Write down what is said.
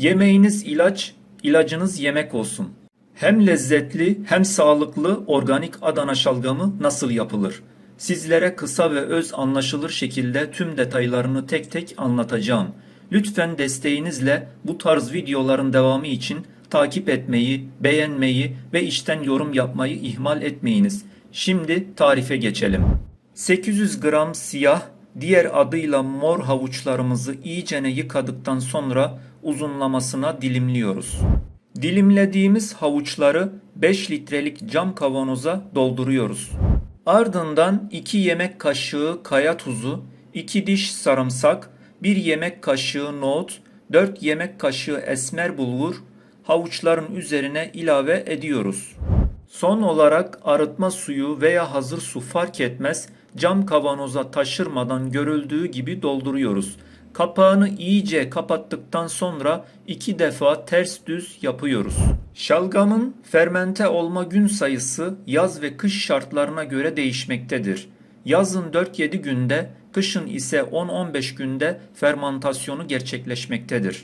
Yemeğiniz ilaç, ilacınız yemek olsun. Hem lezzetli hem sağlıklı organik Adana şalgamı nasıl yapılır? Sizlere kısa ve öz anlaşılır şekilde tüm detaylarını tek tek anlatacağım. Lütfen desteğinizle bu tarz videoların devamı için takip etmeyi, beğenmeyi ve içten yorum yapmayı ihmal etmeyiniz. Şimdi tarife geçelim. 800 gram siyah, diğer adıyla mor havuçlarımızı iyicene yıkadıktan sonra uzunlamasına dilimliyoruz. Dilimlediğimiz havuçları 5 litrelik cam kavanoza dolduruyoruz. Ardından 2 yemek kaşığı kaya tuzu, 2 diş sarımsak, 1 yemek kaşığı nohut, 4 yemek kaşığı esmer bulgur havuçların üzerine ilave ediyoruz. Son olarak arıtma suyu veya hazır su fark etmez cam kavanoza taşırmadan görüldüğü gibi dolduruyoruz. Kapağını iyice kapattıktan sonra iki defa ters düz yapıyoruz. Şalgamın fermente olma gün sayısı yaz ve kış şartlarına göre değişmektedir. Yazın 4-7 günde, kışın ise 10-15 günde fermantasyonu gerçekleşmektedir.